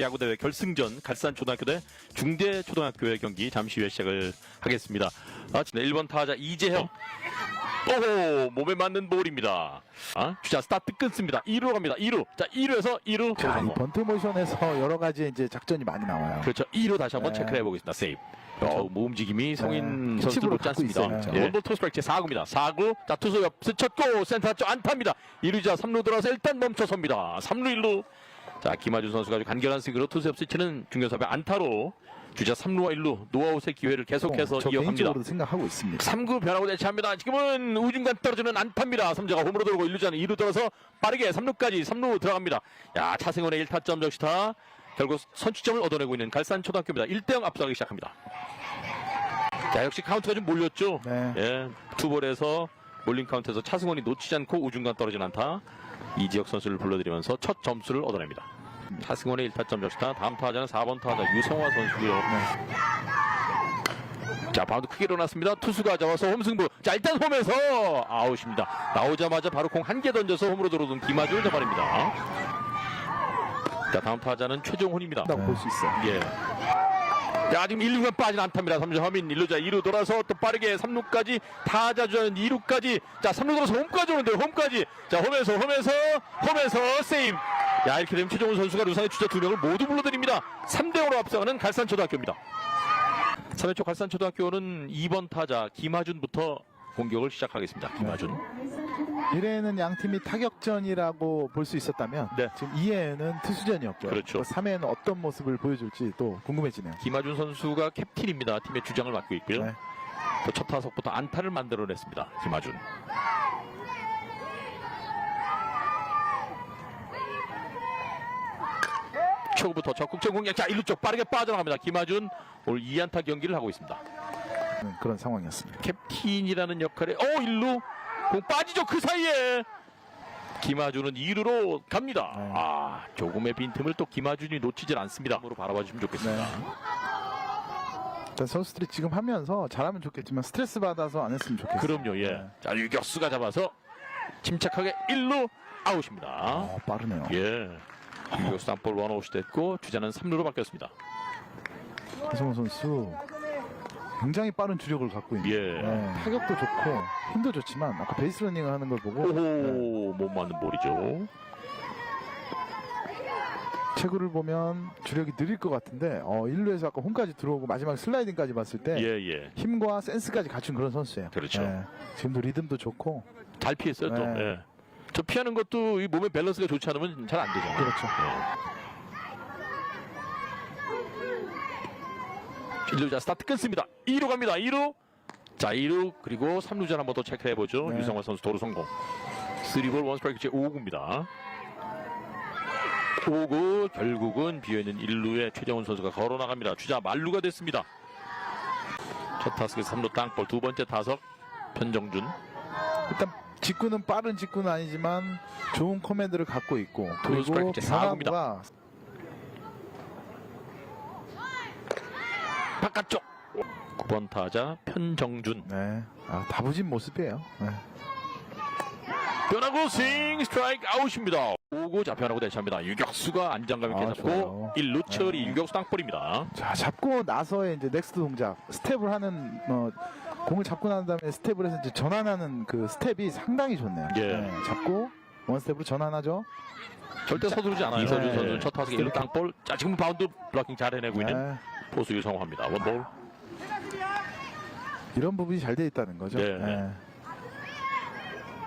야구대회 결승전 갈산 초등학교 대 중대 초등학교의 경기 잠시 후에 시작을 하겠습니다. 아, 네, 1번 타자 이재형. 오호 몸에 맞는 볼입니다. 아, 주자 스타트 끊습니다. 2루 갑니다. 2루. 자 2루에서 2루. 자, 이 번트 모션에서 여러 가지 이제 작전이 많이 나와요. 그렇죠. 2루 다시 한번 네. 체크를 해보겠습니다. 세이브. 어, 뭐 움직임이 성인 네. 선수들 캐치볼을 못지 않습니다. 네. 원볼 토스트라이크 4구입니다. 4구. 자 투수 옆 스쳤고 센터 쪽 안타입니다. 2루자 3루 들어서 일단 멈춰섭니다. 3루 1루. 자 김하준 선수가 아주 간결한 스윙으로 투수 옆 스치는 중견수의 안타로 주자 3루와 1루 노아웃의 기회를 계속해서 어, 저 이어갑니다. 생각하고 있습니다. 3구 변하고 대치합니다. 지금은 우중간 떨어지는 안타입니다. 삼자가 홈으로 들어오고 1루자는 2루 들어서 빠르게 3루까지 3루 들어갑니다. 야 차승원의 1타점 적시타 결국 선취점을 얻어내고 있는 갈산초등학교입니다. 1대0 앞서가기 시작합니다. 자 역시 카운트가 좀 몰렸죠. 네. 예, 투볼에서 몰린 카운트에서 차승원이 놓치지 않고 우중간 떨어진 안타 이지혁 선수를 불러들이면서 첫 점수를 얻어냅니다. 차승원의 1타점 적시타 다음 타자는 4번 타자 유성화 선수고요. 네. 자, 바운드 크게 일어났습니다. 투수가 잡아서 홈승부. 자, 일단 홈에서 아웃입니다. 나오자마자 바로 공 한 개 던져서 홈으로 들어오던 김하준을 잡아냅니다. 자, 다음 타자는 최종훈입니다. 라고 볼수 있어요. 예. 자, 지금 1루가 빠진 안타입니다. 3루 허민 1루자 2루 돌아서 또 빠르게 3루까지 타자 주자는 2루까지 자, 3루 돌아서 홈까지 오는데요. 홈까지. 자, 홈에서 홈에서 홈에서 세임. 야, 이렇게 되면 최종훈 선수가 루상의 주자 두 명을 모두 불러드립니다. 3대 5로 앞서가는 갈산초등학교입니다. 3회 초 갈산초등학교는 2번 타자 김하준부터 공격을 시작하겠습니다. 김하준. 1회에는 양 팀이 타격전이라고 볼 수 있었다면 네. 지금 2회에는 투수전이었고요. 그렇죠. 3회에는 어떤 모습을 보여줄지 또 궁금해지네요. 김하준 선수가 캡틴입니다. 팀의 주장을 맡고 있고요. 네. 또첫 타석부터 안타를 만들어냈습니다. 김하준. 초구부터 적극적 공략. 자, 1루 쪽 빠르게 빠져나갑니다. 김하준 오늘 2안타 경기를 하고 있습니다. 음, 그런 상황이었습니다. 캡틴이라는 역할에 어 1루 공 빠지죠 그 사이에 김하준은 2루로 갑니다. 네. 아 조금의 빈틈을 또 김하준이 놓치질 않습니다. 으로 바라봐 주시면 좋겠습니다. 네. 일단 선수들이 지금 하면서 잘하면 좋겠지만 스트레스 받아서 안 했으면 좋겠어요. 그럼요, 예. 네. 자 유격수가 잡아서 침착하게 1루 아웃입니다. 어, 빠르네요. 예. 유격수 땅볼 원아웃이 됐고 주자는 3루로 바뀌었습니다. 하성훈 선수 굉장히 빠른 주력을 갖고 있는. 예. 네, 타격도 좋고 힘도 좋지만 아까 베이스 러닝을 하는 걸 보고 네, 오호 못 맞는 볼이죠. 체구를 보면 주력이 느릴 것 같은데 어, 1루에서 아까 홈까지 들어오고 마지막 슬라이딩까지 봤을 때 예 예. 힘과 센스까지 갖춘 그런 선수예요. 그렇죠. 네, 지금도 리듬도 좋고 잘 피했어요 또. 네. 예. 저 피하는 것도 이 몸의 밸런스가 좋지 않으면 잘 안 되잖아요. 그렇죠. 예. 1루자 스타트 끊습니다. 2루 갑니다. 2루. 자, 2루 그리고 3루전 한번 더 체크해 보죠. 네. 유성화 선수 도루 성공. 3볼 원스트라이크 제 5구입니다. 5구 결국은 비어있는 1루에 최정훈 선수가 걸어 나갑니다. 주자 만루가 됐습니다. 첫 타석에서 3루 땅볼 두 번째 타석 편정준 일단 직구는 빠른 직구는 아니지만 좋은 커맨드를 갖고 있고 그리고 스트라이크 사구입니다. 변화구가 바깥쪽 9번 타자 편정준 네, 아, 다부진 모습이에요. 네. 변하고 스윙 스트라이크 아웃입니다. 5구 자 변하고 대시합니다. 유격수가 안정감 있게 아, 잡고 좋아요. 1루 처리 네. 유격수 땅볼입니다. 자 잡고 나서의 이제 넥스트 동작 스텝을 하는 어, 공을 잡고 난 다음에 스텝을 해서 이제 전환하는 그 스텝이 상당히 좋네요. 예. 네, 잡고 원 스텝으로 전환하죠. 절대 서두르지 않아요. 네. 이서준 선수 첫 타석에 1루 땅볼. 자 지금 바운드 블로킹 잘 해내고 있는 네, 포수 유성호입니다. 원볼. 이런 부분이 잘 돼 있다는 거죠. 네. 네.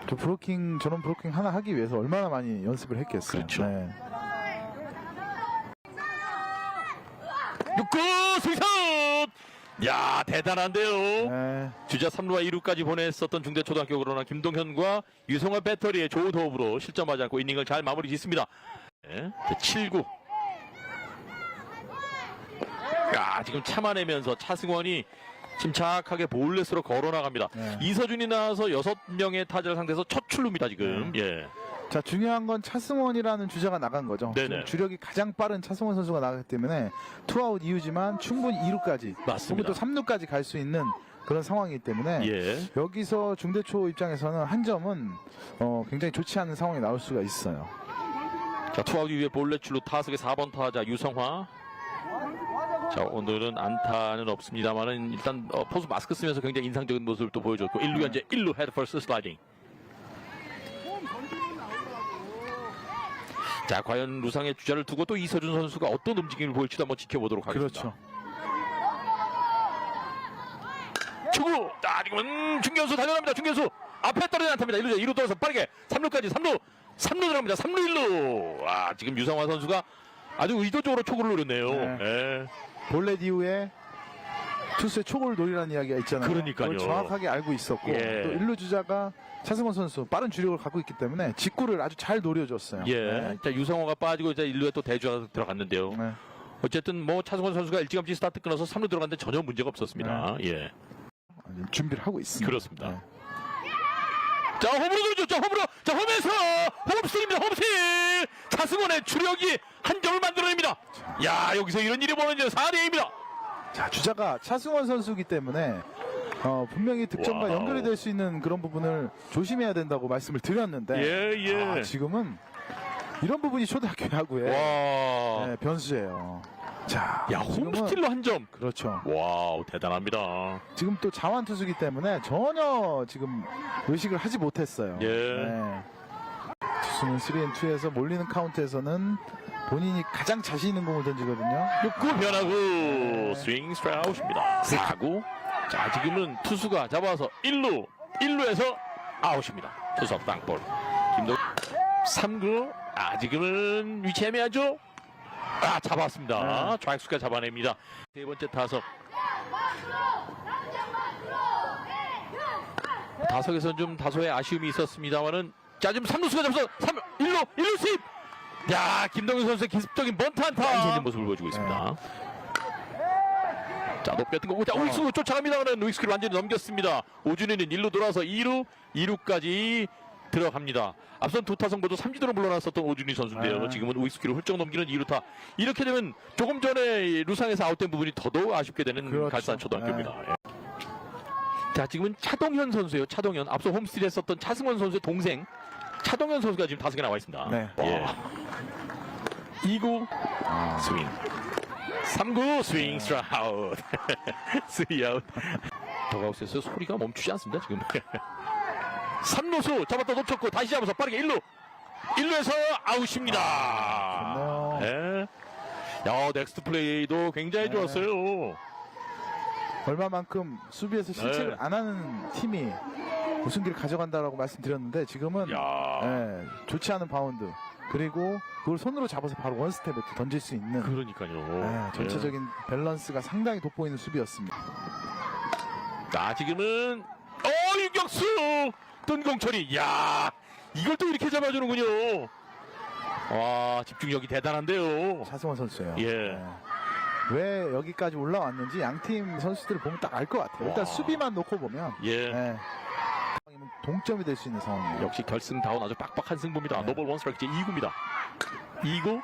저 브로킹 저런 브로킹 하나 하기 위해서 얼마나 많이 연습을 했겠어요. 그렇죠. 네. 6구 승선. 야 대단한데요. 네. 주자 3루와 2루까지 보냈었던 중대초등학교 그러나 김동현과 유성화 배터리의 좋은 호흡으로 실점하지 않고 이닝을 잘 마무리 짓습니다. 네, 7구. 야, 지금 참아내면서 차승원이 침착하게 볼넷으로 걸어 나갑니다. 네. 이서준이 나와서 6명의 타자를 상대해서 첫 출루입니다, 지금. 네. 예. 자 중요한 건 차승원이라는 주자가 나간 거죠. 네네. 주력이 가장 빠른 차승원 선수가 나갔기 때문에 투아웃 이후지만 충분히 2루까지 혹은 맞습니다. 또 3루까지 갈 수 있는 그런 상황이기 때문에 예. 여기서 중대초 입장에서는 한 점은 어, 굉장히 좋지 않은 상황이 나올 수가 있어요. 자, 투아웃 이후에 볼넷 출루 타석의 4번 타자 유성화. 자, 오늘은 안타는 없습니다만은 일단 어, 포수 마스크 쓰면서 굉장히 인상적인 모습을 또 보여줬고 1루 현재 1루 헤드 퍼스트 슬라이딩. 자, 과연 루상의 주자를 두고 또 이서준 선수가 어떤 움직임을 보일지도 한번 지켜보도록 하겠습니다. 그렇죠. 초구! 자, 지금은 중견수 달려갑니다. 중견수 앞에 떨어진 안타입니다. 1루자 2루 돌아서 빠르게 3루까지 3루 3루 들어갑니다. 3루 1루. 아, 지금 유상화 선수가 아주 의도적으로 초구를 노렸네요. 네. 예. 볼넷 이후에 투수의 초구를 노리라는 이야기가 있잖아요. 그러니까요. 그걸 정확하게 알고 있었고 예. 또 1루 주자가 차승원 선수 빠른 주력을 갖고 있기 때문에 직구를 아주 잘 노려줬어요. 예. 네. 자, 유상호가 빠지고 이제 1루에 또 대주가 들어갔는데요. 네. 어쨌든 뭐 차승원 선수가 일찌감치 스타트 끊어서 3루 들어갔는데 전혀 문제가 없었습니다. 예. 아주 준비를 하고 있습니다. 그렇습니다. 네. 자, 홈으로 들어줬죠. 자, 홈으로. 자, 홈에서 홈스틱입니다. 홈스틱. 차승원의 주력이 한 점을 만들어냅니다. 야, 여기서 이런 일이 벌어지는 4대2입니다. 자, 주자가 차승원 선수이기 때문에 어, 분명히 득점과 와우. 연결이 될 수 있는 그런 부분을 조심해야 된다고 말씀을 드렸는데 예, 예. 아, 지금은 이런 부분이 초등학교 야구의 와. 네, 변수예요. 자, 야, 지금은- 홈스틸로 한 점. 그렇죠. 와우, 대단합니다. 지금 또 자완 투수기 때문에 전혀 지금 의식을 하지 못했어요. 예. 네. 투수는 3&2에서 몰리는 카운트에서는 본인이 가장 자신 있는 공을 던지거든요. 6구 변하고 네. 스윙 스트라우트입니다. 4구. 자, 지금은 투수가 잡아서 1루, 1루에서 아웃입니다. 투수 땅볼. 김동 3구. 아, 지금은 위치 애매하죠? 아, 잡았습니다. 네. 좌익수가 잡아냅니다. 세 번째 타석. 타석에서는 좀 다소의 아쉬움이 있었습니다만은 자 지금 3루수가 잡아서 3, 1루 1루 스입 야 김동현 선수의 기습적인 번트 안타 이상적인 모습을 보여주고 있습니다 자 높게 뜬 거고 자 우익수 쫓아갑니다만은 우익수를 완전히 넘겼습니다 오준희는 1루 돌아서 2루 2루까지 들어갑니다 앞선 두 모두 삼진으로 물러났었던 오준희 선수인데요 네. 지금은 우익수키를 훌쩍 넘기는 2루타 이렇게 되면 조금 전에 루상에서 아웃된 부분이 더더욱 아쉽게 되는 그렇죠. 갈산 초등학교입니다 예. 자 지금은 차동현 선수예요. 차동현 앞서 홈스틸 했었던 차승원 선수의 동생 차동현 선수가 지금 다섯 개 나와 있습니다. 네. 예. 2구. 아, 스윙. 3구 스윙 스트라우트 3아웃. 더가우스에서 소리가 멈추지 않습니다 지금. 3루수 잡았다 놓쳤고 다시 잡아서 빠르게 1루. 1루에서 아웃입니다. 좋네요. 네. 야 넥스트 플레이도 굉장히 네. 좋았어요. 얼마만큼 수비에서 실책을 네. 안 하는 팀이 우승기를 가져간다라고 말씀드렸는데 지금은 야. 예, 좋지 않은 바운드 그리고 그걸 손으로 잡아서 바로 원스텝에 또 던질 수 있는 그러니까요 예, 전체적인 밸런스가 상당히 돋보이는 수비였습니다. 자 지금은 어 유격수 뜬공 처리 야 이걸 또 이렇게 잡아주는군요 와 집중력이 대단한데요 차승원 선수예요. 예. 왜 여기까지 올라왔는지 양 팀 선수들을 보면 딱 알 것 같아요. 일단 와. 수비만 놓고 보면 예 예, 동점이 될 수 있는 상황이에요. 역시 결승 다운 아주 빡빡한 승부입니다 네. 노벌 원스트라이크 이제 2구입니다 2구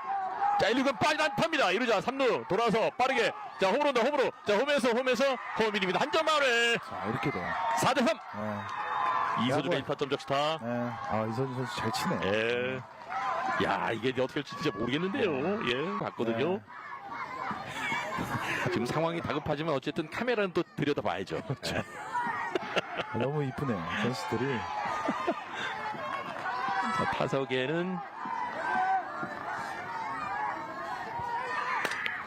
자 1루간 빠진 안타입니다 이루자 3루 돌아서 빠르게 자 홈으로 다 홈으로 자 홈에서 홈에서 홈인입니다 한점 마을에 자 이렇게 돼요. 4대3 예, 이소준의 야구. 1타점 적시타 예. 아 이선주 선수 잘 치네. 예. 야, 이게 어떻게 될지 진짜 모르겠는데요. 예, 봤거든요. 지금 상황이 다급하지만 어쨌든 카메라는 또 들여다봐야죠. 예. 너무 이쁘네요. 선수들이. 자, 타석에는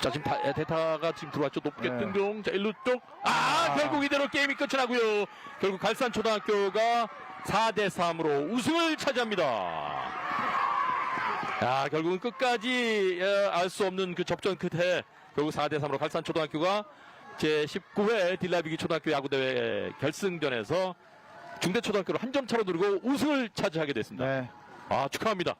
자 지금 다- 대타가 지금 들어왔죠 높게 네. 뜬공 자 일루 쪽 아, 아. 결국 이대로 게임이 끝이 나고요 결국 갈산 초등학교가 4대 3으로 우승을 차지합니다 야 결국은 끝까지 알 수 없는 그 접전 끝에 결국 4대 3으로 갈산 초등학교가 제 19회 딜라비기 초등학교 야구대회 결승전에서 중대 초등학교를 한 점 차로 누르고 우승을 차지하게 됐습니다 네. 아 축하합니다